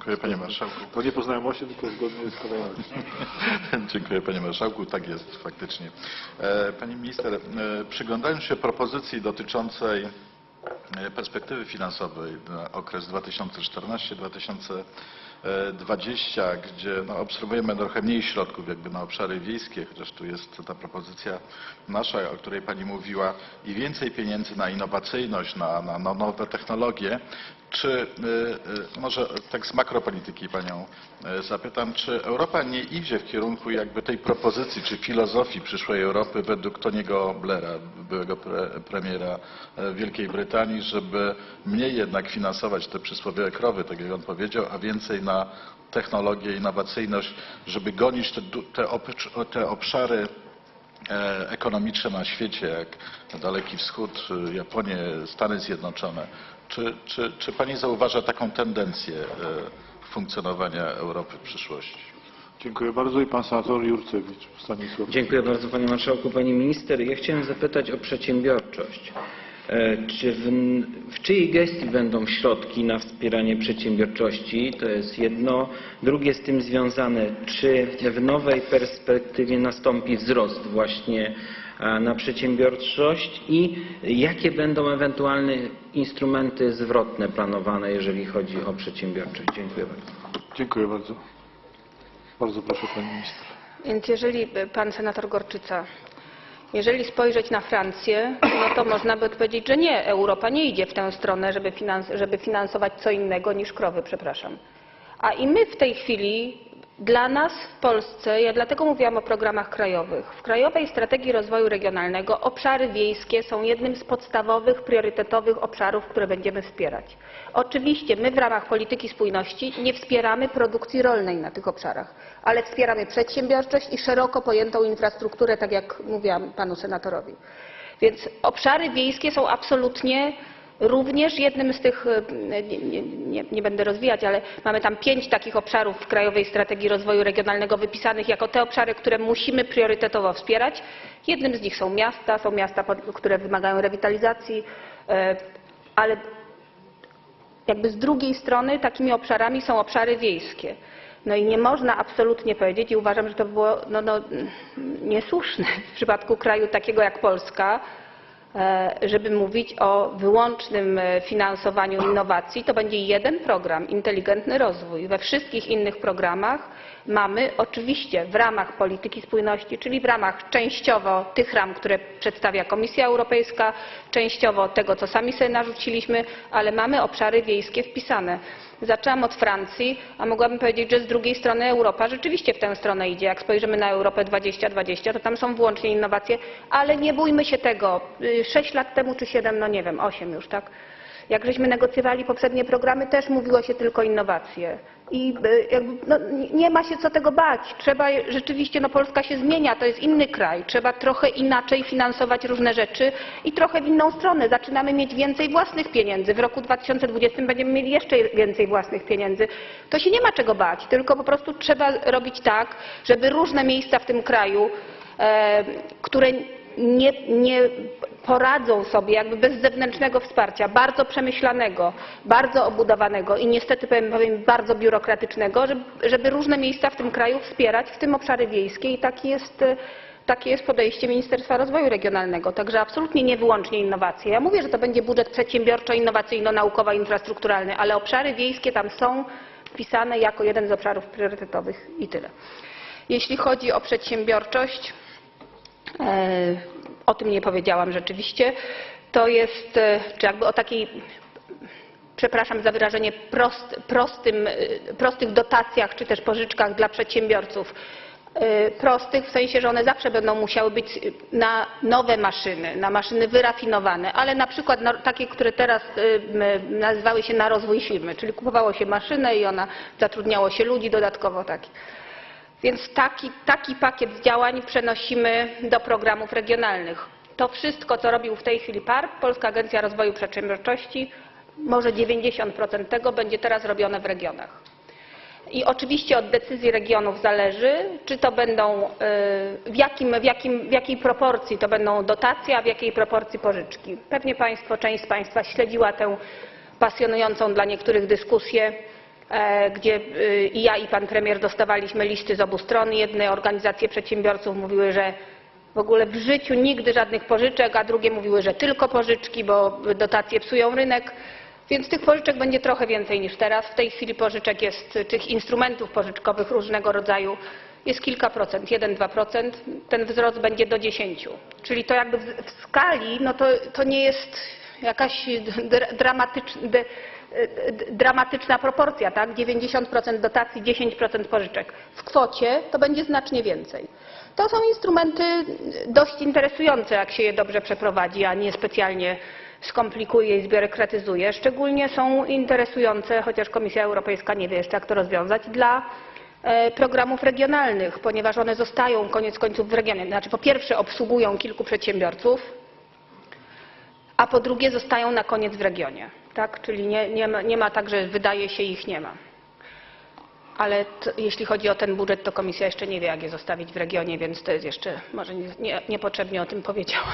Dziękuję panie marszałku. To nie po znajomości, tylko zgodnie z kawałami. Dziękuję panie marszałku. Tak jest faktycznie. E, Pani minister, e, przyglądając się propozycji dotyczącej e, perspektywy finansowej na okres 2014-2020, gdzie no, obserwujemy trochę mniej środków jakby na obszary wiejskie, chociaż tu jest ta propozycja nasza, o której pani mówiła, i więcej pieniędzy na innowacyjność, na, na, na nowe technologie. Czy, y, y, może tak z makropolityki panią y, zapytam, czy Europa nie idzie w kierunku jakby tej propozycji, czy filozofii przyszłej Europy według Tony'ego Blaira, byłego pre, premiera Wielkiej Brytanii, żeby mniej jednak finansować te przysłowiowe krowy, tak jak on powiedział, a więcej na technologię, innowacyjność, żeby gonić te, te, te obszary e, ekonomiczne na świecie, jak Daleki Wschód, Japonię, Stany Zjednoczone. Czy, czy, czy Pani zauważa taką tendencję e, funkcjonowania Europy w przyszłości? Dziękuję bardzo i pan senator Jurcewicz, Stanisław. Dziękuję bardzo Panie Marszałku. Pani Minister, ja chciałem zapytać o przedsiębiorczość. E, Czy w, w czyjej gestii będą środki na wspieranie przedsiębiorczości? To jest jedno. Drugie z tym związane, czy w nowej perspektywie nastąpi wzrost właśnie e, na przedsiębiorczość i jakie będą ewentualne instrumenty zwrotne planowane, jeżeli chodzi o przedsiębiorczość? Dziękuję bardzo. Dziękuję bardzo. Bardzo proszę pani minister. Więc jeżeli by pan senator Gorczyca, jeżeli spojrzeć na Francję, no to można by odpowiedzieć, że nie, Europa nie idzie w tę stronę, żeby, żeby finansować co innego niż krowy, przepraszam. A i my w tej chwili, dla nas w Polsce, ja dlatego mówiłam o programach krajowych. W Krajowej Strategii Rozwoju Regionalnego obszary wiejskie są jednym z podstawowych, priorytetowych obszarów, które będziemy wspierać. Oczywiście my w ramach polityki spójności nie wspieramy produkcji rolnej na tych obszarach, ale wspieramy przedsiębiorczość i szeroko pojętą infrastrukturę, tak jak mówiłam panu senatorowi. Więc obszary wiejskie są absolutnie również jednym z tych, e, nie, nie, nie, będę rozwijać, ale mamy tam pięć takich obszarów w Krajowej Strategii Rozwoju Regionalnego wypisanych jako te obszary, które musimy priorytetowo wspierać. Jednym z nich są miasta, są miasta, które wymagają rewitalizacji, e, ale jakby z drugiej strony takimi obszarami są obszary wiejskie. No i nie można absolutnie powiedzieć i uważam, że to by było no, no, niesłuszne w przypadku kraju takiego jak Polska, żeby mówić o wyłącznym e, finansowaniu innowacji. To będzie jeden program, inteligentny rozwój. We wszystkich innych programach mamy oczywiście w ramach polityki spójności, czyli w ramach częściowo tych ram, które przedstawia Komisja Europejska, częściowo tego, co sami sobie narzuciliśmy, ale mamy obszary wiejskie wpisane. Zaczęłam od Francji, a mogłabym powiedzieć, że z drugiej strony Europa rzeczywiście w tę stronę idzie. Jak spojrzymy na Europę 2020, to tam są wyłącznie innowacje, ale nie bójmy się tego. Y, Sześć lat temu czy siedem, no nie wiem, osiem już, tak? Jak żeśmy negocjowali poprzednie programy, też mówiło się tylko innowacje. I y, jakby, no, nie- nie ma się co tego bać. Trzeba rzeczywiście, no Polska się zmienia, to jest inny kraj. Trzeba trochę inaczej finansować różne rzeczy i trochę w inną stronę. Zaczynamy mieć więcej własnych pieniędzy. W roku 2020 będziemy mieli jeszcze więcej własnych pieniędzy. To się nie ma czego bać, tylko po prostu trzeba robić tak, żeby różne miejsca w tym kraju, e, które nie, nie poradzą sobie jakby bez zewnętrznego wsparcia, bardzo przemyślanego, bardzo obudowanego i niestety powiem, powiem bardzo biurokratycznego, żeby, żeby różne miejsca w tym kraju wspierać, w tym obszary wiejskie i taki jest, takie jest podejście Ministerstwa Rozwoju Regionalnego. Także absolutnie nie wyłącznie innowacje. Ja mówię, że to będzie budżet przedsiębiorczo-innowacyjno-naukowo-infrastrukturalny, ale obszary wiejskie tam są wpisane jako jeden z obszarów priorytetowych i tyle. Jeśli chodzi o przedsiębiorczość, o tym nie powiedziałam rzeczywiście. To jest, e, czy jakby o takiej, przepraszam za wyrażenie, prost, prostym, e, prostych dotacjach czy też pożyczkach dla przedsiębiorców. E, Prostych w sensie, że one zawsze będą musiały być na nowe maszyny, na maszyny wyrafinowane, ale na przykład na, takie, które teraz e, nazywały się na rozwój firmy, czyli kupowało się maszynę i ona zatrudniało się ludzi dodatkowo taki. Więc taki, taki pakiet działań przenosimy do programów regionalnych. To wszystko, co robił w tej chwili PARP, Polska Agencja Rozwoju Przedsiębiorczości, może 90% tego będzie teraz robione w regionach. I oczywiście od decyzji regionów zależy, czy to będą, y, w, jakim, w, jakim, w jakiej proporcji to będą dotacje, a w jakiej proporcji pożyczki. Pewnie Państwo, część z Państwa śledziła tę pasjonującą dla niektórych dyskusję gdzie y, i ja i pan premier dostawaliśmy listy z obu stron. Jedne organizacje przedsiębiorców mówiły, że w ogóle w życiu nigdy żadnych pożyczek, a drugie mówiły, że tylko pożyczki, bo dotacje psują rynek. Więc tych pożyczek będzie trochę więcej niż teraz. W tej chwili pożyczek jest, tych instrumentów pożyczkowych różnego rodzaju jest kilka procent, 1-2%. Ten wzrost będzie do 10. Czyli to jakby w, skali, no to, to nie jest jakaś dr- dramatyczna, dramatyczna proporcja, tak? 90% dotacji, 10% pożyczek. W kwocie to będzie znacznie więcej. To są instrumenty dość interesujące, jak się je dobrze przeprowadzi, a nie specjalnie skomplikuje i zbiurokratyzuje. Szczególnie są interesujące, chociaż Komisja Europejska nie wie jeszcze, jak to rozwiązać, dla e, programów regionalnych, ponieważ one zostają koniec końców w regionie. Znaczy, po pierwsze obsługują kilku przedsiębiorców, a po drugie zostają na koniec w regionie. Tak? Czyli nie, nie, ma, nie ma tak, że wydaje się ich nie ma. Ale t, jeśli chodzi o ten budżet, to komisja jeszcze nie wie, jak je zostawić w regionie, więc to jest jeszcze, może nie, nie, niepotrzebnie o tym powiedziałam.